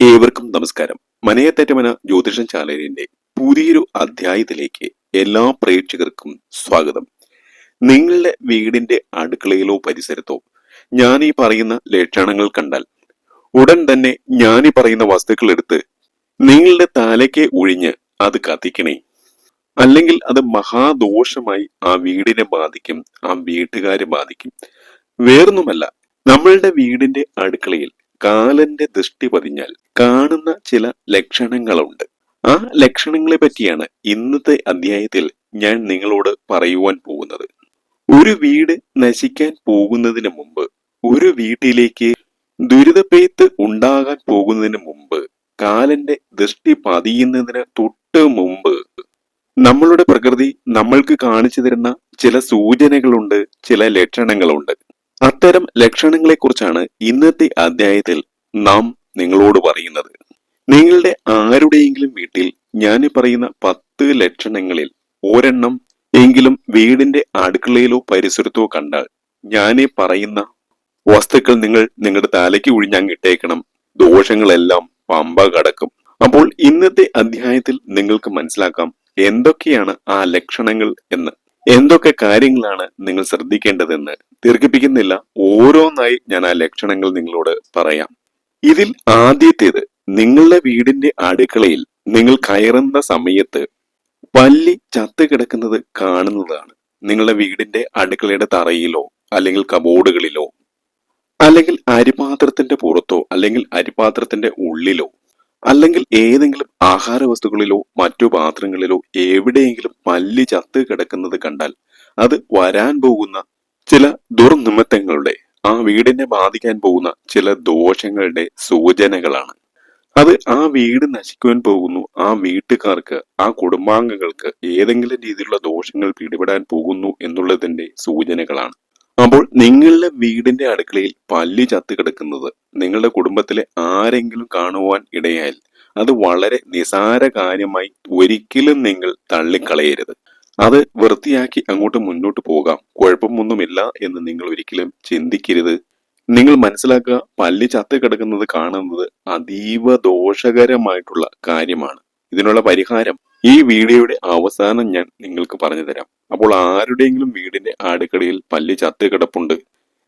ഏവർക്കും നമസ്കാരം. മനയത്തേറ്റമന ജ്യോതിഷം ചാനലിന്റെ പുതിയൊരു അധ്യായത്തിലേക്ക് എല്ലാ പ്രേക്ഷകർക്കും സ്വാഗതം. നിങ്ങളുടെ വീടിന്റെ അടുക്കളയിലോ പരിസരത്തോ ഞാൻ ഈ പറയുന്ന ലക്ഷണങ്ങൾ കണ്ടാൽ ഉടൻ തന്നെ ഞാൻ ഈ പറയുന്ന വസ്തുക്കൾ എടുത്ത് നിങ്ങളുടെ തലയ്ക്ക് ഒഴിഞ്ഞ് അത് കത്തിക്കണേ. അല്ലെങ്കിൽ അത് മഹാദോഷമായി ആ വീടിനെ ബാധിക്കും ആ വീട്ടുകാരെ ബാധിക്കും. വേറൊന്നുമല്ല നമ്മളുടെ വീടിന്റെ അടുക്കളയിൽ കാലന്റെ ദൃഷ്ടി പതിഞ്ഞാൽ കാണുന്ന ചില ലക്ഷണങ്ങളുണ്ട്. ആ ലക്ഷണങ്ങളെ പറ്റിയാണ് ഇന്നത്തെ അധ്യായത്തിൽ ഞാൻ നിങ്ങളോട് പറയുവാൻ പോകുന്നത്. ഒരു വീട് നശിക്കാൻ പോകുന്നതിന് മുമ്പ് ഒരു വീട്ടിലേക്ക് ദുരിതപ്പെയ്ത്ത് ഉണ്ടാകാൻ പോകുന്നതിന് മുമ്പ് കാലന്റെ ദൃഷ്ടി പതിയുന്നതിന് തൊട്ട് മുമ്പ് നമ്മളുടെ പ്രകൃതി നമ്മൾക്ക് കാണിച്ചു തരുന്ന ചില സൂചനകളുണ്ട് ചില ലക്ഷണങ്ങളുണ്ട്. അത്തരം ലക്ഷണങ്ങളെക്കുറിച്ചാണ് ഇന്നത്തെ അധ്യായത്തിൽ നാം നിങ്ങളോട് പറയുന്നത്. നിങ്ങളുടെ ആരുടെയെങ്കിലും വീട്ടിൽ ഞാൻ പറയുന്ന പത്ത് ലക്ഷണങ്ങളിൽ ഒരെണ്ണം എങ്കിലും വീടിന്റെ അടുക്കളയിലോ പരിസരത്തോ കണ്ടാൽ ഞാനേ പറയുന്ന വസ്തുക്കൾ നിങ്ങൾ നിങ്ങളുടെ തലയ്ക്ക് ഒഴിഞ്ഞങ്ങ് ഇട്ടേക്കണം ദോഷങ്ങളെല്ലാം പമ്പ കടക്കും. അപ്പോൾ ഇന്നത്തെ അധ്യായത്തിൽ നിങ്ങൾക്ക് മനസ്സിലാക്കാം എന്തൊക്കെയാണ് ആ ലക്ഷണങ്ങൾ എന്ന്. എന്തൊക്കെ കാര്യങ്ങളാണ് നിങ്ങൾ ശ്രദ്ധിക്കേണ്ടതെന്ന് ദീർഘിപ്പിക്കുന്നില്ല. ഓരോന്നായി ഞാൻ ആ ലക്ഷണങ്ങൾ നിങ്ങളോട് പറയാം. ഇതിൽ ആദ്യത്തേത് നിങ്ങളുടെ വീടിന്റെ അടുക്കളയിൽ നിങ്ങൾ കയറുന്ന സമയത്ത് പല്ലി ചത്ത് കിടക്കുന്നത് കാണുന്നതാണ്. നിങ്ങളുടെ വീടിന്റെ അടുക്കളയുടെ തറയിലോ അല്ലെങ്കിൽ കബോർഡുകളിലോ അല്ലെങ്കിൽ അരിപാത്രത്തിന്റെ പുറത്തോ അല്ലെങ്കിൽ അരിപാത്രത്തിന്റെ ഉള്ളിലോ. അല്ലെങ്കിൽ ഏതെങ്കിലും ആഹാര വസ്തുക്കളിലോ മറ്റു പാത്രങ്ങളിലോ എവിടെയെങ്കിലും പല്ലി ചത്ത് കിടക്കുന്നത് കണ്ടാൽ അത് വരാൻ പോകുന്ന ചില ദുർനിമിത്തങ്ങളുടെ ആ വീടിനെ ബാധിക്കാൻ പോകുന്ന ചില ദോഷങ്ങളുടെ സൂചനകളാണ്. അത് ആ വീട് നശിക്കുവാൻ പോകുന്നു. ആ വീട്ടുകാർക്ക് ആ കുടുംബാംഗങ്ങൾക്ക് ഏതെങ്കിലും രീതിയിലുള്ള ദോഷങ്ങൾ പിടിപെടാൻ പോകുന്നു എന്നുള്ളതിന്റെ സൂചനകളാണ്. അപ്പോൾ നിങ്ങളുടെ വീടിന്റെ അടുക്കളയിൽ പല്ലി ചത്തു കിടക്കുന്നത് നിങ്ങളുടെ കുടുംബത്തിലെ ആരെങ്കിലും കാണുവാൻ ഇടയായാൽ അത് വളരെ നിസാര കാര്യമായി ഒരിക്കലും നിങ്ങൾ തള്ളിക്കളയരുത്. അത് വൃത്തിയാക്കി അങ്ങോട്ട് മുന്നോട്ട് പോകാം. കുഴപ്പമൊന്നുമില്ല എന്ന് നിങ്ങൾ ഒരിക്കലും ചിന്തിക്കരുത്. നിങ്ങൾ മനസ്സിലാക്കുക പല്ലി ചത്തു കിടക്കുന്നത് കാണുന്നത് അതീവ ദോഷകരമായിട്ടുള്ള കാര്യമാണ്. ഇതിനുള്ള പരിഹാരം ഈ വീഡിയോയുടെ അവസാനം ഞാൻ നിങ്ങൾക്ക് പറഞ്ഞു തരാം. അപ്പോൾ ആരുടെയെങ്കിലും വീടിന്റെ അടുക്കളയിൽ പല്ല് ചത്ത് കിടപ്പുണ്ട്.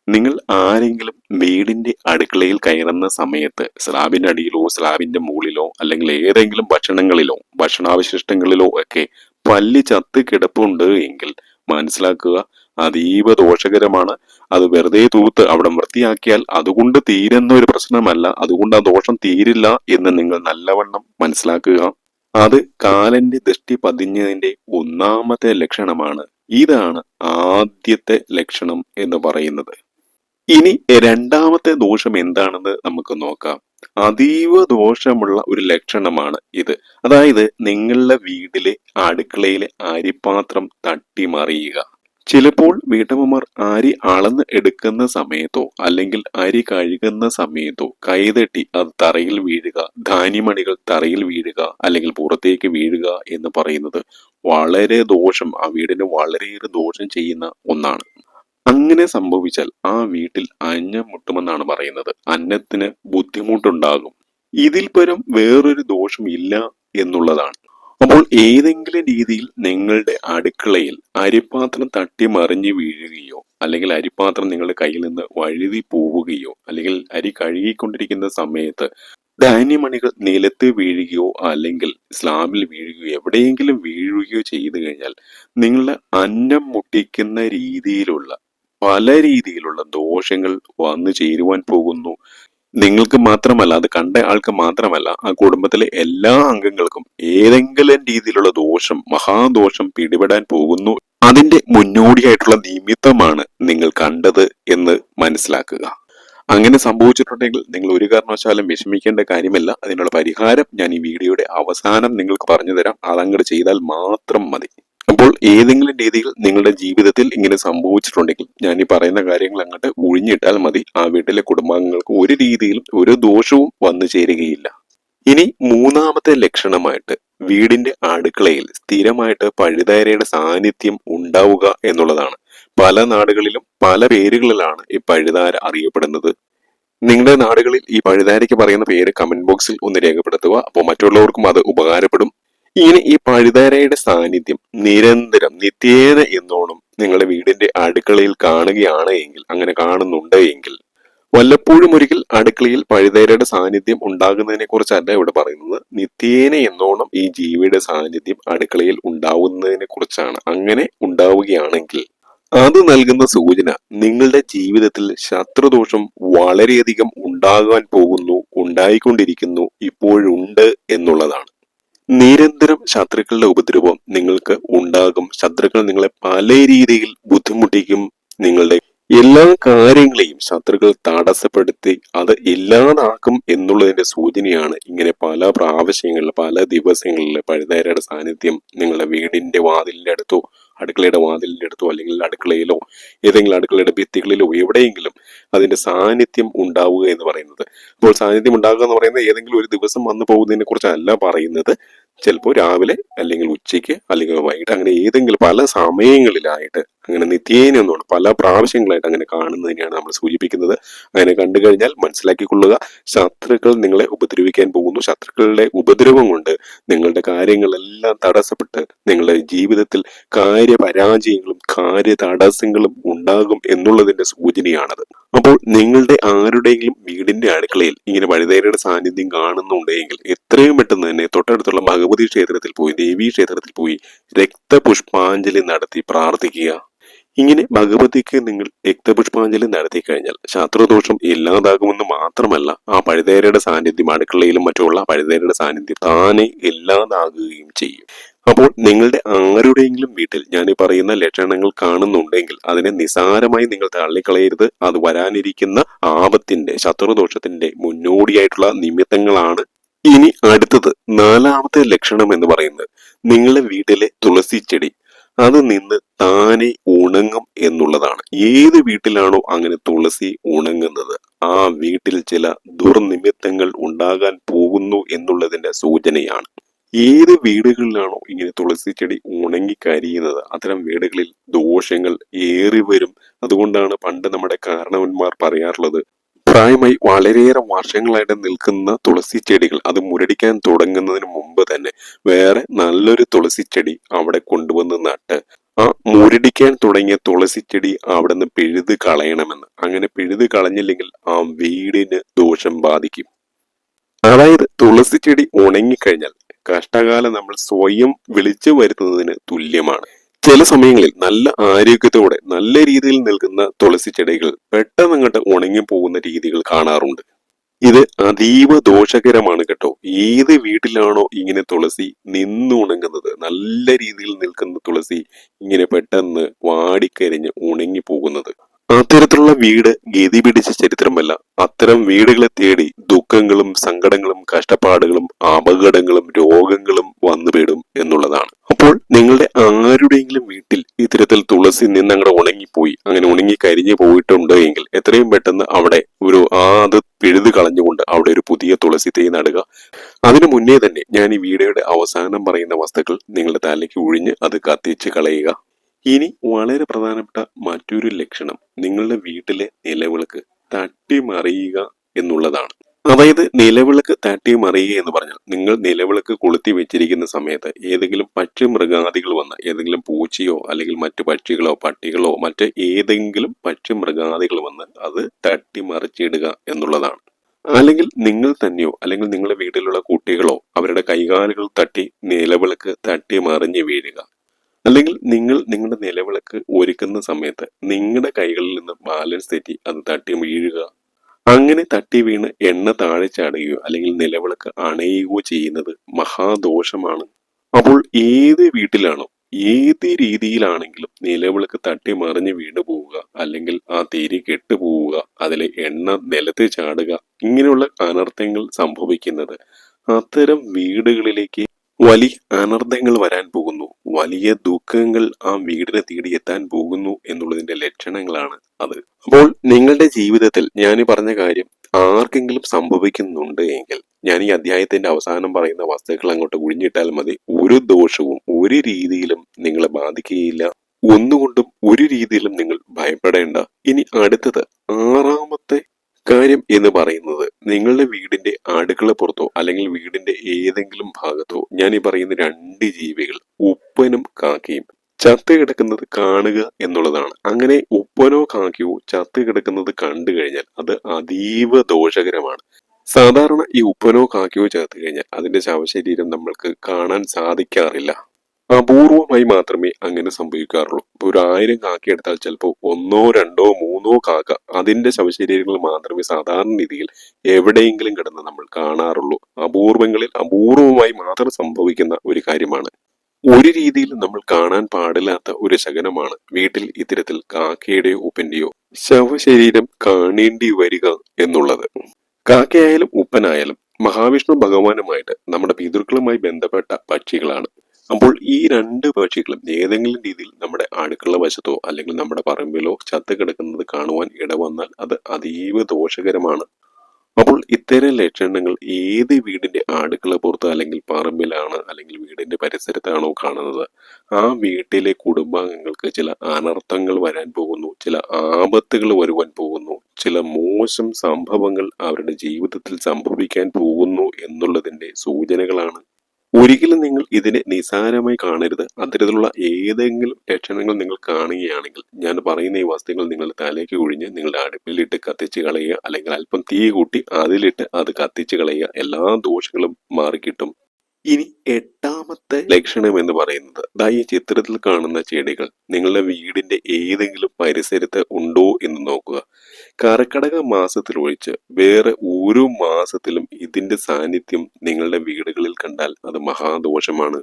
നിങ്ങൾ ആരെങ്കിലും വീടിന്റെ അടുക്കളയിൽ കയറുന്ന സമയത്ത് സ്ലാബിന്റെ അടിയിലോ സ്ലാബിന്റെ മുകളിലോ അല്ലെങ്കിൽ ഏതെങ്കിലും ഭക്ഷണങ്ങളിലോ ഭക്ഷണാവശിഷ്ടങ്ങളിലോ ഒക്കെ പല്ല് ചത്ത് കിടപ്പുണ്ട് എങ്കിൽ മനസ്സിലാക്കുക അതീവ ദോഷകരമാണ്. അത് വെറുതെ തൂത്ത് അവിടെ വൃത്തിയാക്കിയാൽ അതുകൊണ്ട് തീരുന്ന ഒരു പ്രശ്നമല്ല അതുകൊണ്ട് ആ ദോഷം തീരില്ല എന്ന് നിങ്ങൾ നല്ലവണ്ണം മനസ്സിലാക്കുക. അത് കാലന്റെ ദൃഷ്ടി പതിഞ്ഞതിന്റെ ഒന്നാമത്തെ ലക്ഷണമാണ്. ഇതാണ് ആദ്യത്തെ ലക്ഷണം എന്ന് പറയുന്നത്. ഇനി രണ്ടാമത്തെ ദോഷം എന്താണെന്ന് നമുക്ക് നോക്കാം. അതീവ ദോഷമുള്ള ഒരു ലക്ഷണമാണ് ഇത്. അതായത് നിങ്ങളുടെ വീട്ടിലെ അടുക്കളയിലെ അരിപാത്രം തട്ടിമറിയുക. ചിലപ്പോൾ വീട്ടമ്മമാർ അരി അളന്ന് എടുക്കുന്ന സമയത്തോ അല്ലെങ്കിൽ അരി കഴുകുന്ന സമയത്തോ കൈതട്ടി അത് തറയിൽ വീഴുക ധാന്യമണികൾ തറയിൽ വീഴുക അല്ലെങ്കിൽ പുറത്തേക്ക് വീഴുക എന്ന് പറയുന്നത് വളരെ ദോഷം ആ വീടിന് വളരെയേറെ ദോഷം ചെയ്യുന്ന ഒന്നാണ്. അങ്ങനെ സംഭവിച്ചാൽ ആ വീട്ടിൽ അന്നം മുട്ടുമെന്നാണ് പറയുന്നത്. അന്നത്തിന് ബുദ്ധിമുട്ടുണ്ടാകും. ഇതിൽ പരം വേറൊരു ദോഷം ഇല്ല എന്നുള്ളതാണ്. അപ്പോൾ ഏതെങ്കിലും രീതിയിൽ നിങ്ങളുടെ അടുക്കളയിൽ അരിപ്പാത്രം തട്ടി മറിഞ്ഞു വീഴുകയോ അല്ലെങ്കിൽ അരിപ്പാത്രം നിങ്ങളുടെ കയ്യിൽ നിന്ന് വഴുതി പോവുകയോ അല്ലെങ്കിൽ അരി കഴുകിക്കൊണ്ടിരിക്കുന്ന സമയത്ത് ധാന്യമണികൾ നിലത്ത് വീഴുകയോ അല്ലെങ്കിൽ സ്ലാബിൽ വീഴുകയോ എവിടെയെങ്കിലും വീഴുകയോ ചെയ്തു കഴിഞ്ഞാൽ നിങ്ങളുടെ അന്നം മുട്ടിക്കുന്ന രീതിയിലുള്ള പല രീതിയിലുള്ള ദോഷങ്ങൾ വന്നു ചേരുവാൻ പോകുന്നു. നിങ്ങൾക്ക് മാത്രമല്ല അത് കണ്ട ആൾക്ക് മാത്രമല്ല ആ കുടുംബത്തിലെ എല്ലാ അംഗങ്ങൾക്കും ഏതെങ്കിലും രീതിയിലുള്ള ദോഷം മഹാദോഷം പിടിപെടാൻ പോകുന്നു. അതിന്റെ മുന്നോടിയായിട്ടുള്ള നിമിത്തമാണ് നിങ്ങൾ കണ്ടത് എന്ന് മനസ്സിലാക്കുക. അങ്ങനെ സംഭവിച്ചിട്ടുണ്ടെങ്കിൽ നിങ്ങൾ ഒരു കാരണവശാലും വിഷമിക്കേണ്ട കാര്യമല്ല. അതിനുള്ള പരിഹാരം ഞാൻ ഈ വീഡിയോയുടെ അവസാനം നിങ്ങൾക്ക് പറഞ്ഞു തരാം. അതങ്ങോട്ട് ചെയ്താൽ മാത്രം മതി. അപ്പോൾ ഏതെങ്കിലും രീതിയിൽ നിങ്ങളുടെ ജീവിതത്തിൽ ഇങ്ങനെ സംഭവിച്ചിട്ടുണ്ടെങ്കിൽ ഞാൻ ഈ പറയുന്ന കാര്യങ്ങൾ അങ്ങോട്ട് ഒഴിഞ്ഞിട്ടാൽ മതി. ആ വീട്ടിലെ കുടുംബാംഗങ്ങൾക്ക് ഒരു രീതിയിലും ഒരു ദോഷവും വന്നു ചേരുകയില്ല. ഇനി മൂന്നാമത്തെ ലക്ഷണമായിട്ട് വീടിന്റെ അടുക്കളയിൽ സ്ഥിരമായിട്ട് പഴുതാരയുടെ സാന്നിധ്യം ഉണ്ടാവുക എന്നുള്ളതാണ്. പല നാടുകളിലും പല പേരുകളിലാണ് ഈ പഴുതാര അറിയപ്പെടുന്നത്. നിങ്ങളുടെ നാടുകളിൽ ഈ പഴുതാരയ്ക്ക് പറയുന്ന പേര് കമന്റ് ബോക്സിൽ ഒന്ന് രേഖപ്പെടുത്തുക. അപ്പോൾ മറ്റുള്ളവർക്കും അത് ഉപകാരപ്പെടും. ഇങ്ങനെ ഈ പഴുതാരയുടെ സാന്നിധ്യം നിരന്തരം നിത്യേന എന്നോണം നിങ്ങളുടെ വീടിന്റെ അടുക്കളയിൽ കാണുകയാണ് എങ്കിൽ അങ്ങനെ കാണുന്നുണ്ട് എങ്കിൽ വല്ലപ്പോഴും ഒരിക്കൽ അടുക്കളയിൽ പഴുതേരയുടെ സാന്നിധ്യം ഉണ്ടാകുന്നതിനെ കുറിച്ചല്ല ഇവിടെ പറയുന്നത്. നിത്യേന എന്നോണം ഈ ജീവിയുടെ സാന്നിധ്യം അടുക്കളയിൽ ഉണ്ടാവുന്നതിനെ കുറിച്ചാണ്. അങ്ങനെ ഉണ്ടാവുകയാണെങ്കിൽ അത് നൽകുന്ന സൂചന നിങ്ങളുടെ ജീവിതത്തിൽ ശത്രുദോഷം വളരെയധികം ഉണ്ടാകാൻ പോകുന്നു ഉണ്ടായിക്കൊണ്ടിരിക്കുന്നു ഇപ്പോഴുണ്ട് എന്നുള്ളതാണ്. നിരന്തരം ശത്രുക്കളുടെ ഉപദ്രവം നിങ്ങൾക്ക് ഉണ്ടാകും. ശത്രുക്കൾ നിങ്ങളെ പല രീതിയിൽ ബുദ്ധിമുട്ടിക്കും. നിങ്ങളുടെ എല്ലാ കാര്യങ്ങളെയും ശത്രുക്കൾ തടസ്സപ്പെടുത്തി അത് ഇല്ലാതാക്കും എന്നുള്ളതിന്റെ സൂചനയാണ് ഇങ്ങനെ പല പ്രാവശ്യങ്ങളിൽ പല ദിവസങ്ങളിൽ പഴുതേരയുടെ സാന്നിധ്യം നിങ്ങളുടെ വീടിന്റെ വാതിലിന്റെ അടുത്തോ അടുക്കളയുടെ വാതിലിന്റെ അടുത്തോ അല്ലെങ്കിൽ അടുക്കളയിലോ ഏതെങ്കിലും അടുക്കളയുടെ ഭിത്തികളിലോ എവിടെയെങ്കിലും അതിന്റെ സാന്നിധ്യം ഉണ്ടാവുക എന്ന് പറയുന്നത്. അപ്പോൾ സാന്നിധ്യം ഉണ്ടാകുക എന്ന് പറയുന്നത് ഏതെങ്കിലും ഒരു ദിവസം വന്നു പോകുന്നതിനെ കുറിച്ചല്ല പറയുന്നത്. ചിലപ്പോൾ രാവിലെ അല്ലെങ്കിൽ ഉച്ചയ്ക്ക് അല്ലെങ്കിൽ വൈകിട്ട് അങ്ങനെ ഏതെങ്കിലും പല സമയങ്ങളിലായിട്ട് അങ്ങനെ നിത്യേന ഒന്നുമാണ് പല പ്രാവശ്യങ്ങളായിട്ട് അങ്ങനെ കാണുന്നതിനെയാണ് നമ്മൾ സൂചിപ്പിക്കുന്നത്. അങ്ങനെ കണ്ടു കഴിഞ്ഞാൽ മനസ്സിലാക്കിക്കൊള്ളുക. ശത്രുക്കൾ നിങ്ങളെ ഉപദ്രവിക്കാൻ പോകുന്നു. ശത്രുക്കളുടെ ഉപദ്രവം കൊണ്ട് നിങ്ങളുടെ കാര്യങ്ങളെല്ലാം തടസ്സപ്പെട്ട് നിങ്ങളുടെ ജീവിതത്തിൽ കാര്യപരാജയങ്ങളും കാര്യ തടസ്സങ്ങളും ഉണ്ടാകും എന്നുള്ളതിന്റെ സൂചനയാണത്. അപ്പോൾ നിങ്ങളുടെ ആരുടെയെങ്കിലും വീടിന്റെ അടുക്കളയിൽ ഇങ്ങനെ വഴുതേരയുടെ സാന്നിധ്യം കാണുന്നുണ്ടെങ്കിൽ എത്രയും പെട്ടെന്ന് തന്നെ തൊട്ടടുത്തുള്ള ഭഗവതി ക്ഷേത്രത്തിൽ പോയി ദേവീ ക്ഷേത്രത്തിൽ പോയി രക്തപുഷ്പാഞ്ജലി നടത്തി പ്രാർത്ഥിക്കുക. ഇങ്ങനെ ഭഗവതിക്ക് നിങ്ങൾ രക്തപുഷ്പാഞ്ജലി നടത്തി കഴിഞ്ഞാൽ ശത്രുദോഷം ഇല്ലാതാകുമെന്ന് മാത്രമല്ല ആ പഴുതേരയുടെ സാന്നിധ്യം അടുക്കളയിലും മറ്റുള്ള പഴുതേരയുടെ സാന്നിധ്യം താനെ ഇല്ലാതാകുകയും ചെയ്യും. അപ്പോൾ നിങ്ങളുടെ ആരുടെയെങ്കിലും വീട്ടിൽ ഞാൻ ഈ പറയുന്ന ലക്ഷണങ്ങൾ കാണുന്നുണ്ടെങ്കിൽ അതിനെ നിസാരമായി നിങ്ങൾ തള്ളിക്കളയരുത്. അത് വരാനിരിക്കുന്ന ആപത്തിന്റെ ശത്രുദോഷത്തിന്റെ മുന്നോടിയായിട്ടുള്ള നിമിത്തങ്ങളാണ് ഇനി അടുത്തത് നാലാമത്തെ ലക്ഷണം എന്ന് പറയുന്നത്. നിങ്ങളുടെ വീട്ടിലെ തുളസി ചെടി അത് നിന്ന് താനെ ഉണങ്ങും എന്നുള്ളതാണ്. ഏത് വീട്ടിലാണോ അങ്ങനെ തുളസി ഉണങ്ങുന്നത് ആ വീട്ടിൽ ചില ദുർനിമിത്തങ്ങൾ ഉണ്ടാകാൻ പോകുന്നു എന്നുള്ളതിന്റെ സൂചനയാണ്. ഏത് വീടുകളിലാണോ ഇങ്ങനെ തുളസി ചെടി ഉണങ്ങി കരിയുന്നത്? അത്തരം വീടുകളിൽ ദോഷങ്ങൾ ഏറി വരും. അതുകൊണ്ടാണ് പണ്ട് നമ്മുടെ കാരണവന്മാർ പറയാറുള്ളത് പ്രായമായി വളരെയേറെ വർഷങ്ങളായിട്ട് നിൽക്കുന്ന തുളസി ചെടികൾ അത് മുരടിക്കാൻ തുടങ്ങുന്നതിന് മുമ്പ് തന്നെ വേറെ നല്ലൊരു തുളസി ചെടി അവിടെ കൊണ്ടുവന്ന് നട്ട് ആ മുരടിക്കാൻ തുടങ്ങിയ തുളസി ചെടി അവിടെ നിന്ന് പിഴുത് കളയണമെന്ന്. അങ്ങനെ പിഴുത് കളഞ്ഞില്ലെങ്കിൽ ആ വീടിന് ദോഷം ബാധിക്കും. അതായത് തുളസി ചെടി ഉണങ്ങിക്കഴിഞ്ഞാൽ കഷ്ടകാലം നമ്മൾ സ്വയം വിളിച്ചു വരുത്തുന്നതിന് തുല്യമാണ്. ചില സമയങ്ങളിൽ നല്ല ആരോഗ്യത്തോടെ നല്ല രീതിയിൽ നിൽക്കുന്ന തുളസി ചെടികൾ പെട്ടെന്ന് അങ്ങോട്ട് ഉണങ്ങി പോകുന്ന രീതികൾ കാണാറുണ്ട്. ഇത് അതീവ ദോഷകരമാണ് കേട്ടോ. ഏത് വീട്ടിലാണോ ഇങ്ങനെ തുളസി നിന്നുണങ്ങുന്നത് നല്ല രീതിയിൽ നിൽക്കുന്ന തുളസി ഇങ്ങനെ പെട്ടെന്ന് വാടിക്കരിഞ്ഞ് ഉണങ്ങി പോകുന്നത്. അത്തരത്തിലുള്ള വീട് ഗതി പിടിച്ച ചരിത്രമല്ല. അത്തരം വീടുകളെ തേടി ദുഃഖങ്ങളും സങ്കടങ്ങളും കഷ്ടപ്പാടുകളും അപകടങ്ങളും രോഗങ്ങളും വന്നുപെടും എന്നുള്ളതാണ്. അപ്പോൾ നിങ്ങളുടെ ആരുടെയെങ്കിലും വീട്ടിൽ ഇത്തരത്തിൽ തുളസി നിന്നങ്ങടെ ഉണങ്ങിപ്പോയി അങ്ങനെ ഉണങ്ങി കരിഞ്ഞു പോയിട്ടുണ്ട് എങ്കിൽ എത്രയും പെട്ടെന്ന് അവിടെ ഒരു ആ അത് പിഴുത് കളഞ്ഞുകൊണ്ട് അവിടെ ഒരു പുതിയ തുളസി തൈ നടുക. അതിനു മുന്നേ തന്നെ ഞാൻ ഈ വീഡിയോയുടെ അവസാനം പറയുന്ന വസ്തുക്കൾ നിങ്ങളുടെ തലയ്ക്ക് ഒഴിഞ്ഞ് അത് കത്തിച്ച് കളയുക. ഇനി വളരെ പ്രധാനപ്പെട്ട മറ്റൊരു ലക്ഷണം നിങ്ങളുടെ വീട്ടിലെ നിലവിളക്ക് തട്ടിമറിയുക എന്നുള്ളതാണ്. അതായത് നിലവിളക്ക് തട്ടി മറിയുക എന്ന് പറഞ്ഞാൽ നിങ്ങൾ നിലവിളക്ക് കൊളുത്തി വെച്ചിരിക്കുന്ന സമയത്ത് ഏതെങ്കിലും പക്ഷി മൃഗാദികൾ വന്ന് ഏതെങ്കിലും പൂച്ചയോ അല്ലെങ്കിൽ മറ്റു പക്ഷികളോ പട്ടികളോ മറ്റ് ഏതെങ്കിലും പക്ഷി മൃഗാദികൾ വന്ന് അത് തട്ടി മറിച്ചിടുക എന്നുള്ളതാണ്. അല്ലെങ്കിൽ നിങ്ങൾ തന്നെയോ അല്ലെങ്കിൽ നിങ്ങളുടെ വീട്ടിലുള്ള കുട്ടികളോ അവരുടെ കൈകാലുകൾ തട്ടി നിലവിളക്ക് തട്ടി മറിഞ്ഞ് വീഴുക അല്ലെങ്കിൽ നിങ്ങൾ നിങ്ങളുടെ നിലവിളക്ക് ഒരുക്കുന്ന സമയത്ത് നിങ്ങളുടെ കൈകളിൽ നിന്ന് ബാലൻസ് തെറ്റി അത് തട്ടി വീഴുക. അങ്ങനെ തട്ടി വീണ് എണ്ണ താഴെ ചാടുകയോ അല്ലെങ്കിൽ നിലവിളക്ക് അണയുകയോ ചെയ്യുന്നത് മഹാദോഷമാണ്. അപ്പോൾ ഏത് വീട്ടിലാണോ ഏത് രീതിയിലാണെങ്കിലും നിലവിളക്ക് തട്ടി മറിഞ്ഞ് വീണു പോവുക അല്ലെങ്കിൽ ആ തിരി കെട്ടുപോവുക അതിലെ എണ്ണ നിലത്ത് ചാടുക ഇങ്ങനെയുള്ള അനർത്ഥങ്ങൾ സംഭവിക്കുന്നത് അത്തരം വീടുകളിലേക്ക് വലിയ അനർത്ഥങ്ങൾ വരാൻ പോകുന്നു. വലിയ ദുഃഖങ്ങൾ ആ വീടിനെ തേടിയെത്താൻ പോകുന്നു എന്നുള്ളതിന്റെ ലക്ഷണങ്ങളാണ് അത്. അപ്പോൾ നിങ്ങളുടെ ജീവിതത്തിൽ ഞാൻ പറഞ്ഞ കാര്യം ആർക്കെങ്കിലും സംഭവിക്കുന്നുണ്ട് എങ്കിൽ ഞാൻ ഈ അധ്യായത്തിന്റെ അവസാനം പറയുന്ന വസ്തുക്കൾ അങ്ങോട്ട് ഒഴിഞ്ഞിട്ടാൽ മതി. ഒരു ദോഷവും ഒരു രീതിയിലും നിങ്ങളെ ബാധിക്കുകയില്ല. ഒന്നുകൊണ്ടും ഒരു രീതിയിലും നിങ്ങൾ ഭയപ്പെടേണ്ട. ഇനി അടുത്തത് ആറാമത്തെ കാര്യം എന്ന് പറയുന്നത് നിങ്ങളുടെ വീടിന്റെ അടുക്കള പുറത്തോ അല്ലെങ്കിൽ വീടിന്റെ ഏതെങ്കിലും ഭാഗത്തോ ഞാൻ ഈ പറയുന്ന രണ്ട് ജീവികൾ ഉപ്പനും കാക്കയും ചത്ത് കിടക്കുന്നത് കാണുക എന്നുള്ളതാണ്. അങ്ങനെ ഉപ്പനോ കാക്കയോ ചത്ത് കിടക്കുന്നത് കണ്ടു കഴിഞ്ഞാൽ അത് അതീവ ദോഷകരമാണ്. സാധാരണ ഈ ഉപ്പനോ കാക്കയോ ചേർത്ത് കഴിഞ്ഞാൽ അതിന്റെ ശവശരീരം നമ്മൾക്ക് കാണാൻ സാധിക്കാറില്ല. അപൂർവമായി മാത്രമേ അങ്ങനെ സംഭവിക്കാറുള്ളൂ. ഇപ്പൊ ഒരു ആയിരം കാക്ക എടുത്താൽ ചിലപ്പോൾ ഒന്നോ രണ്ടോ മൂന്നോ കാക്ക അതിന്റെ ശവശരീരങ്ങൾ മാത്രമേ സാധാരണ രീതിയിൽ എവിടെയെങ്കിലും കിടന്ന് നമ്മൾ കാണാറുള്ളൂ. അപൂർവങ്ങളിൽ അപൂർവമായി മാത്രം സംഭവിക്കുന്ന ഒരു കാര്യമാണ്. ഒരു രീതിയിൽ നമ്മൾ കാണാൻ പാടില്ലാത്ത ഒരു ശകനമാണ് വീട്ടിൽ ഇത്തരത്തിൽ കാക്കയുടെയോ ഉപ്പന്റെയോ ശവശരീരം കാണേണ്ടി വരിക എന്നുള്ളത്. കാക്കയായാലും ഉപ്പനായാലും മഹാവിഷ്ണു ഭഗവാനുമായിട്ട് നമ്മുടെ പിതൃക്കളുമായി ബന്ധപ്പെട്ട പക്ഷികളാണ്. അപ്പോൾ ഈ രണ്ട് പക്ഷികളും ഏതെങ്കിലും രീതിയിൽ നമ്മുടെ അടുക്കള വശത്തോ അല്ലെങ്കിൽ നമ്മുടെ പറമ്പിലോ ചത്ത് കിടക്കുന്നത് കാണുവാൻ ഇടവന്നാൽ അത് അതീവ ദോഷകരമാണ്. അപ്പോൾ ഇത്തരം ലക്ഷണങ്ങൾ ഏത് വീടിന്റെ അടുക്കള പുറത്ത് അല്ലെങ്കിൽ പറമ്പിലാണ് അല്ലെങ്കിൽ വീടിന്റെ പരിസരത്താണോ കാണുന്നത്? ആ വീട്ടിലെ കുടുംബാംഗങ്ങൾക്ക് ചില അനർത്ഥങ്ങൾ വരാൻ പോകുന്നു ചില ആപത്തുകൾ വരുവാൻ പോകുന്നു ചില മോശം സംഭവങ്ങൾ അവരുടെ ജീവിതത്തിൽ സംഭവിക്കാൻ പോകുന്നു എന്നുള്ളതിന്റെ സൂചനകളാണ് ഒരിക്കലും നിങ്ങൾ ഇതിനെ നിസാരമായി കാണരുത്. അത്തരത്തിലുള്ള ഏതെങ്കിലും ലക്ഷണങ്ങൾ നിങ്ങൾ കാണുകയാണെങ്കിൽ ഞാൻ പറയുന്ന ഈ വസ്തുക്കൾ നിങ്ങളുടെ തലയ്ക്ക് ഒഴിഞ്ഞ് നിങ്ങളുടെ അടുപ്പിലിട്ട് കത്തിച്ച് കളയുക അല്ലെങ്കിൽ അല്പം തീ കൂട്ടി അതിലിട്ട് അത് കത്തിച്ച് കളയുക എല്ലാ ദോഷങ്ങളും മാറിക്കിട്ടും. ഇനി എട്ടാമത്തെ ലക്ഷണം എന്ന് പറയുന്നത്. ദാ ഈ ചിത്രത്തിൽ കാണുന്ന ചെടികൾ നിങ്ങളുടെ വീടിന്റെ ഏതെങ്കിലും പരിസരത്ത് ഉണ്ടോ എന്ന് നോക്കുക. കർക്കടക മാസത്തിൽ ഒഴിച്ച് വേറെ ഓരോ മാസത്തിലും ഇതിന്റെ സാന്നിധ്യം നിങ്ങളുടെ വീടുകളിൽ കണ്ടാൽ അത് മഹാദോഷമാണ്.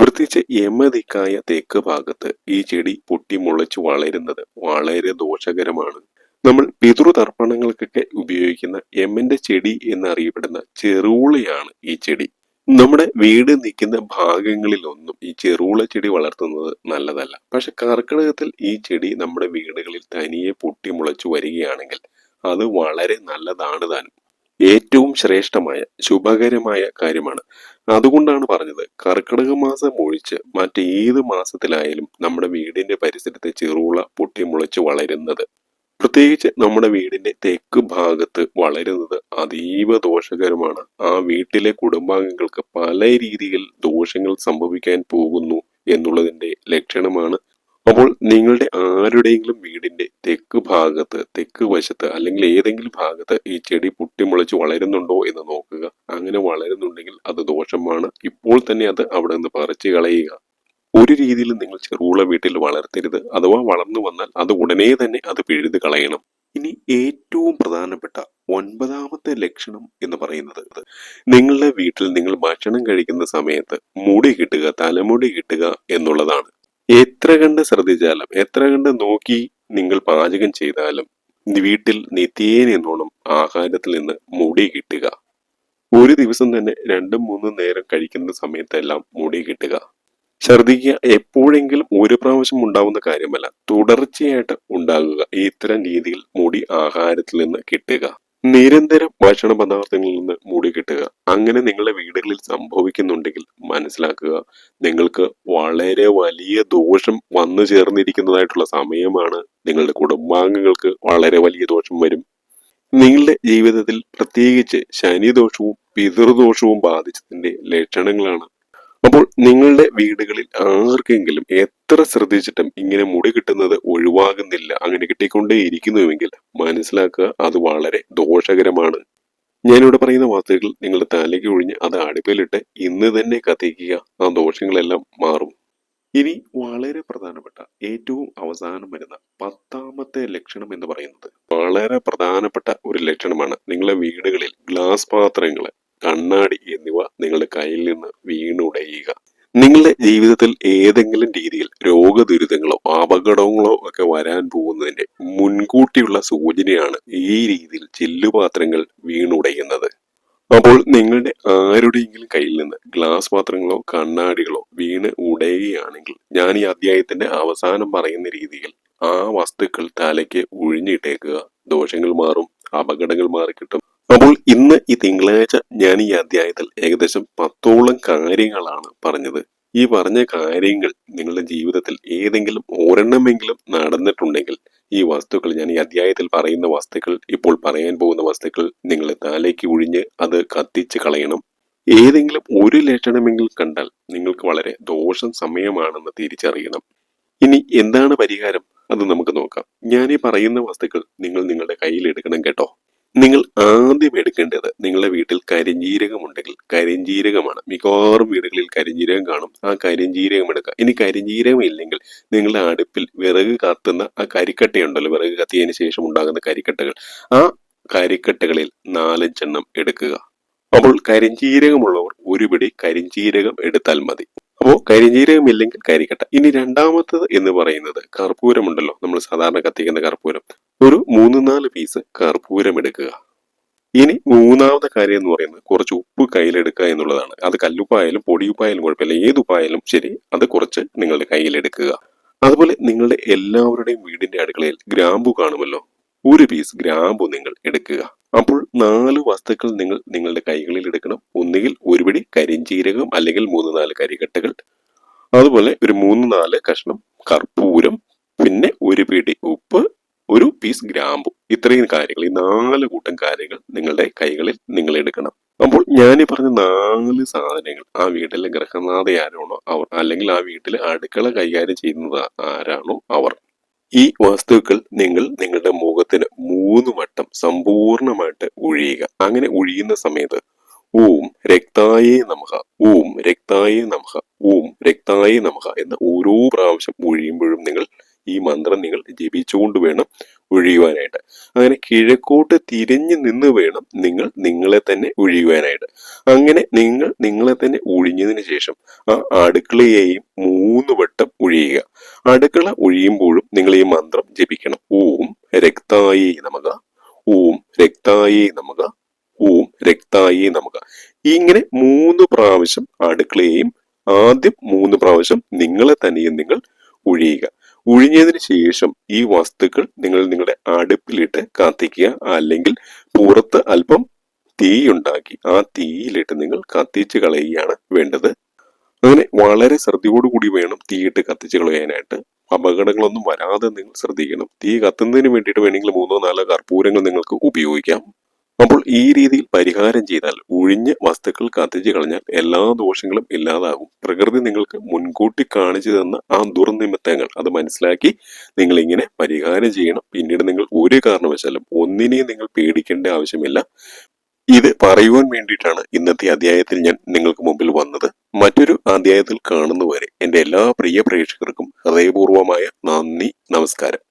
പ്രത്യേകിച്ച് യമതിക്കായ തേക്ക് ഭാഗത്ത് ഈ ചെടി പൊട്ടി മുളച്ച് വളരുന്നത് വളരെ ദോഷകരമാണ്. നമ്മൾ പിതൃതർപ്പണങ്ങൾക്കൊക്കെ ഉപയോഗിക്കുന്ന എമ്മന്റെ ചെടി എന്നറിയപ്പെടുന്ന ചെറുളയാണ് ഈ ചെടി. നമ്മുടെ വീട് നിൽക്കുന്ന ഭാഗങ്ങളിലൊന്നും ഈ ചെറുള ചെടി വളർത്തുന്നത് നല്ലതല്ല. പക്ഷെ കർക്കിടകത്തിൽ ഈ ചെടി നമ്മുടെ വീടുകളിൽ തനിയെ പൊട്ടി മുളച്ചു വരികയാണെങ്കിൽ അത് വളരെ നല്ലതാണ് താനും. ഏറ്റവും ശ്രേഷ്ഠമായ ശുഭകരമായ കാര്യമാണ്. അതുകൊണ്ടാണ് പറഞ്ഞത് കർക്കിടക മാസം ഒഴിച്ച് മറ്റേത് മാസത്തിലായാലും നമ്മുടെ വീടിന്റെ പരിസരത്തെ ചെറുള പൊട്ടി മുളച്ച് വളരുന്നത് പ്രത്യേകിച്ച് നമ്മുടെ വീടിന്റെ തെക്ക് ഭാഗത്ത് വളരുന്നത് അതീവ ദോഷകരമാണ്. ആ വീട്ടിലെ കുടുംബാംഗങ്ങൾക്ക് പല രീതിയിൽ ദോഷങ്ങൾ സംഭവിക്കാൻ പോകുന്നു എന്നുള്ളതിന്റെ ലക്ഷണമാണ്. അപ്പോൾ നിങ്ങളുടെ ആരുടെയെങ്കിലും വീടിന്റെ തെക്ക് ഭാഗത്ത് തെക്ക് വശത്ത് അല്ലെങ്കിൽ ഏതെങ്കിലും ഭാഗത്ത് ഈ ചെടി പൊട്ടിമുളച്ച് വളരുന്നുണ്ടോ എന്ന് നോക്കുക. അങ്ങനെ വളരുന്നുണ്ടെങ്കിൽ അത് ദോഷമാണ്. ഇപ്പോൾ തന്നെ അത് അവിടെ നിന്ന് പറിച്ചു കളയുക. ഒരു രീതിയിലും നിങ്ങൾ ചെറുള വീട്ടിൽ വളർത്തരുത് അഥവാ വളർന്നു വന്നാൽ അത് ഉടനെ തന്നെ അത് പിഴുത് കളയണം. ഇനി ഏറ്റവും പ്രധാനപ്പെട്ട ഒൻപതാമത്തെ ലക്ഷണം എന്ന് പറയുന്നത് നിങ്ങളുടെ വീട്ടിൽ നിങ്ങൾ ഭക്ഷണം കഴിക്കുന്ന സമയത്ത് മുടി കിട്ടുക തലമുടി കിട്ടുക എന്നുള്ളതാണ്. എത്ര കണ്ട് ശ്രദ്ധിച്ചാലും എത്ര കണ്ട് നോക്കി നിങ്ങൾ പാചകം ചെയ്താലും വീട്ടിൽ നിത്യേനെന്നോണം ആഹാരത്തിൽ നിന്ന് മുടി കിട്ടുക. ഒരു ദിവസം തന്നെ രണ്ടും മൂന്നും നേരം കഴിക്കുന്ന സമയത്തെല്ലാം മുടി കിട്ടുക. ഛർദിക്കുക എപ്പോഴെങ്കിലും ഒരു പ്രാവശ്യം ഉണ്ടാവുന്ന കാര്യമല്ല. തുടർച്ചയായിട്ട് ഉണ്ടാകുക. ഇത്തരം രീതിയിൽ മുടി ആഹാരത്തിൽ നിന്ന് കിട്ടുക. നിരന്തരം ഭക്ഷണ പദാർത്ഥങ്ങളിൽ നിന്ന് മുടി കിട്ടുക. അങ്ങനെ നിങ്ങളുടെ വീടുകളിൽ സംഭവിക്കുന്നുണ്ടെങ്കിൽ മനസ്സിലാക്കുക നിങ്ങൾക്ക് വളരെ വലിയ ദോഷം വന്നു ചേർന്നിരിക്കുന്നതായിട്ടുള്ള സമയമാണ് നിങ്ങളുടെ കുടുംബാംഗങ്ങൾക്ക് വളരെ വലിയ ദോഷം വരും. നിങ്ങളുടെ ജീവിതത്തിൽ പ്രത്യേകിച്ച് ശനിദോഷവും പിതൃദോഷവും ബാധിച്ചതിന്റെ ലക്ഷണങ്ങളാണ് അപ്പോൾ നിങ്ങളുടെ വീടുകളിൽ ആർക്കെങ്കിലും എത്ര ശ്രദ്ധിച്ചിട്ടും ഇങ്ങനെ മുടി കിട്ടുന്നത് ഒഴിവാകുന്നില്ല അങ്ങനെ കിട്ടിക്കൊണ്ടേയിരിക്കുന്നുവെങ്കിൽ മനസ്സിലാക്കുക അത് വളരെ ദോഷകരമാണ്. ഞാനിവിടെ പറയുന്ന വാർത്തകൾ നിങ്ങളുടെ തലയ്ക്ക് ഒഴിഞ്ഞ് അത് അടുപ്പിലിട്ട് ഇന്ന് തന്നെ കത്തിക്കുക ആ ദോഷങ്ങളെല്ലാം മാറും. ഇനി വളരെ പ്രധാനപ്പെട്ട ഏറ്റവും അവസാനം വരുന്ന പത്താമത്തെ ലക്ഷണം എന്ന് പറയുന്നത് വളരെ പ്രധാനപ്പെട്ട ഒരു ലക്ഷണമാണ് നിങ്ങളുടെ വീടുകളിൽ ഗ്ലാസ് പാത്രങ്ങൾ. കണ്ണാടി എന്നിവ നിങ്ങളുടെ കയ്യിൽ നിന്ന് വീണുടയുക. നിങ്ങളുടെ ജീവിതത്തിൽ ഏതെങ്കിലും രീതിയിൽ രോഗദുരിതങ്ങളോ അപകടങ്ങളോ ഒക്കെ വരാൻ പോകുന്നതിന്റെ മുൻകൂട്ടിയുള്ള സൂചനയാണ് ഈ രീതിയിൽ ചില്ലുപാത്രങ്ങൾ വീണുടയുന്നത്. അപ്പോൾ നിങ്ങളുടെ ആരുടെയെങ്കിലും കയ്യിൽ നിന്ന് ഗ്ലാസ് പാത്രങ്ങളോ കണ്ണാടികളോ വീണ് ഉടയുകയാണെങ്കിൽ ഞാൻ ഈ അധ്യായത്തിന്റെ അവസാനം പറയുന്ന രീതിയിൽ ആ വസ്തുക്കൾ തലയ്ക്ക് ഒഴിഞ്ഞിട്ടേക്കുക ദോഷങ്ങൾ മാറും അപകടങ്ങൾ മാറിക്കിട്ടും. അപ്പോൾ ഇന്ന് ഈ തിങ്കളാഴ്ച ഞാൻ ഈ അധ്യായത്തിൽ ഏകദേശം പത്തോളം കാര്യങ്ങളാണ് പറഞ്ഞത്. ഈ പറഞ്ഞ കാര്യങ്ങൾ നിങ്ങളുടെ ജീവിതത്തിൽ ഏതെങ്കിലും ഒരെണ്ണമെങ്കിലും നടന്നിട്ടുണ്ടെങ്കിൽ ഈ വസ്തുക്കൾ ഞാൻ ഈ അധ്യായത്തിൽ പറയുന്ന വസ്തുക്കൾ ഇപ്പോൾ പറയാൻ പോകുന്ന വസ്തുക്കൾ നിങ്ങൾ താലേക്ക് ഒഴിഞ്ഞ് അത് കത്തിച്ച് കളയണം. ഏതെങ്കിലും ഒരു ലക്ഷണമെങ്കിലും കണ്ടാൽ നിങ്ങൾക്ക് വളരെ ദോഷം സമയമാണെന്ന് തിരിച്ചറിയണം. ഇനി എന്താണ് പരിഹാരം? അത് നമുക്ക് നോക്കാം. ഞാൻ ഈ പറയുന്ന വസ്തുക്കൾ നിങ്ങൾ നിങ്ങളുടെ കയ്യിൽ എടുക്കണം കേട്ടോ. നിങ്ങൾ ആദ്യം എടുക്കേണ്ടത് നിങ്ങളുടെ വീട്ടിൽ കരിഞ്ജീരകം ഉണ്ടെങ്കിൽ കരിഞ്ജീരകമാണ് മിക്കവാറും വീടുകളിൽ കരിഞ്ജീരകം കാണും. ആ കരിഞ്ജീരകം എടുക്കുക. ഇനി കരിഞ്ജീരകം ഇല്ലെങ്കിൽ നിങ്ങളുടെ അടുപ്പിൽ വിറക് കത്തുന്ന ആ കരിക്കട്ടയുണ്ടല്ലോ. വിറക് കത്തിയതിന് ശേഷം ഉണ്ടാകുന്ന കരിക്കട്ടകൾ. ആ കരിക്കട്ടകളിൽ നാലഞ്ചെണ്ണം എടുക്കുക. അപ്പോൾ കരിഞ്ജീരകമുള്ളവർ ഒരു പിടി കരിഞ്ജീരകം എടുത്താൽ മതി. അപ്പോൾ കരിഞ്ജീരകം ഇല്ലെങ്കിൽ കരിക്കട്ട. ഇനി രണ്ടാമത്തത് എന്ന് പറയുന്നത് കർപ്പൂരമുണ്ടല്ലോ. നമ്മൾ സാധാരണ കത്തിക്കുന്ന കർപ്പൂരം. ഒരു മൂന്ന് നാല് പീസ് കർപ്പൂരം എടുക്കുക ഇനി മൂന്നാമത്തെ കാര്യം എന്ന് പറയുന്നത് കുറച്ച് ഉപ്പ് കയ്യിലെടുക്കുക എന്നുള്ളതാണ്. അത് കല്ലുപ്പായാലും പൊടിയുപ്പായാലും കുഴപ്പമില്ല. ഏത് ഉപ്പായാലും ശരി അത് കുറച്ച് നിങ്ങളുടെ കയ്യിലെടുക്കുക. അതുപോലെ നിങ്ങളുടെ എല്ലാവരുടെയും വീടിന്റെ അടുക്കളയിൽ ഗ്രാമ്പു കാണുമല്ലോ. ഒരു പീസ് ഗ്രാമ്പു നിങ്ങൾ എടുക്കുക. അപ്പോൾ നാല് വസ്തുക്കൾ നിങ്ങൾ നിങ്ങളുടെ കൈകളിൽ എടുക്കണം. ഒന്നുകിൽ ഒരു പിടി കരിഞ്ചീരകം അല്ലെങ്കിൽ മൂന്ന് നാല് കരികട്ടകൾ. അതുപോലെ ഒരു മൂന്ന് നാല് കഷ്ണം കർപ്പൂരം. പിന്നെ ഒരു പിടി ഉപ്പ്. ഒരു പീസ് ഗ്രാമ്പു. ഇത്രയും കാര്യങ്ങൾ ഈ നാല് കൂട്ടം കാര്യങ്ങൾ നിങ്ങളുടെ കൈകളിൽ നിങ്ങൾ എടുക്കണം. അപ്പോൾ ഞാൻ ഈ പറഞ്ഞ നാല് സാധനങ്ങൾ ആ വീട്ടിലെ ഗ്രഹനാഥ ആരാണോ അവർ അല്ലെങ്കിൽ ആ വീട്ടിലെ അടുക്കള കൈകാര്യം ചെയ്യുന്നത് ആരാണോ അവർ. ഈ വസ്തുക്കൾ നിങ്ങൾ നിങ്ങളുടെ മുഖത്തിന് മൂന്ന് വട്ടം സമ്പൂർണമായിട്ട് ഒഴിയുക അങ്ങനെ ഒഴിയുന്ന സമയത്ത് ഓം രക്തായേ നമഃ ഓം രക്തായേ നമഃ ഓം രക്തായേ നമഃ എന്ന ഓരോ പ്രാവശ്യം ഒഴിയുമ്പോഴും നിങ്ങൾ ഈ മന്ത്രം നിങ്ങൾ ജപിച്ചുകൊണ്ട് വേണം ഒഴിയുവാനായിട്ട്. അങ്ങനെ കിഴക്കോട്ട് തിരിഞ്ഞു നിന്ന് വേണം നിങ്ങൾ നിങ്ങളെ തന്നെ ഒഴിയുവാനായിട്ട്. അങ്ങനെ നിങ്ങൾ നിങ്ങളെ തന്നെ ഒഴിഞ്ഞതിന് ശേഷം ആ അടുക്കളയെയും മൂന്ന് വട്ടം ഒഴിയുക. അടുക്കള ഒഴിയുമ്പോഴും നിങ്ങൾ ഈ മന്ത്രം ജപിക്കണം. ഓം രക്തായേ നമക. ഓം രക്തായേ നമക. ഓം രക്തായേ നമക. ഇങ്ങനെ മൂന്ന് പ്രാവശ്യം അടുക്കളയെയും ആദ്യം മൂന്ന് പ്രാവശ്യം നിങ്ങളെ തന്നെയും നിങ്ങൾ ഒഴിയുക. ഒഴിഞ്ഞതിന് ശേഷം ഈ വസ്തുക്കൾ നിങ്ങൾ നിങ്ങളുടെ അടുപ്പിലിട്ട് കത്തിക്കുക. അല്ലെങ്കിൽ പുറത്ത് അല്പം തീ ഉണ്ടാക്കി ആ തീയിലിട്ട് നിങ്ങൾ കത്തിച്ച് കളയുകയാണ് വേണ്ടത്. അങ്ങനെ വളരെ ശ്രദ്ധയോടുകൂടി വേണം തീയിട്ട് കത്തിച്ച് കളയാനായിട്ട്. അപകടങ്ങളൊന്നും വരാതെ നിങ്ങൾ ശ്രദ്ധിക്കണം. തീ കത്തുന്നതിന് വേണ്ടിയിട്ട് വേണമെങ്കിൽ മൂന്നോ നാലോ കർപ്പൂരങ്ങൾ നിങ്ങൾക്ക് ഉപയോഗിക്കാം. അപ്പോൾ ഈ രീതിയിൽ പരിഹാരം ചെയ്താൽ ഒഴിഞ്ഞ വസ്തുക്കൾ കത്തിച്ചു കളഞ്ഞാൽ എല്ലാ ദോഷങ്ങളും ഇല്ലാതാകും. പ്രകൃതി നിങ്ങൾക്ക് മുൻകൂട്ടി കാണിച്ചു തന്ന ആ ദുർനിമിത്തങ്ങൾ അത് മനസ്സിലാക്കി നിങ്ങൾ ഇങ്ങനെ പരിഹാരം ചെയ്യണം. പിന്നീട് നിങ്ങൾ ഒരു കാരണവശാലും ഒന്നിനെയും നിങ്ങൾ പേടിക്കേണ്ട ആവശ്യമില്ല. ഇത് പറയുവാൻ വേണ്ടിയിട്ടാണ് ഇന്നത്തെ അധ്യായത്തിൽ ഞാൻ നിങ്ങൾക്ക് മുമ്പിൽ വന്നത്. മറ്റൊരു അധ്യായത്തിൽ കാണുന്നവരെ എന്റെ എല്ലാ പ്രിയ പ്രേക്ഷകർക്കും ഹൃദയപൂർവമായ നന്ദി നമസ്കാരം.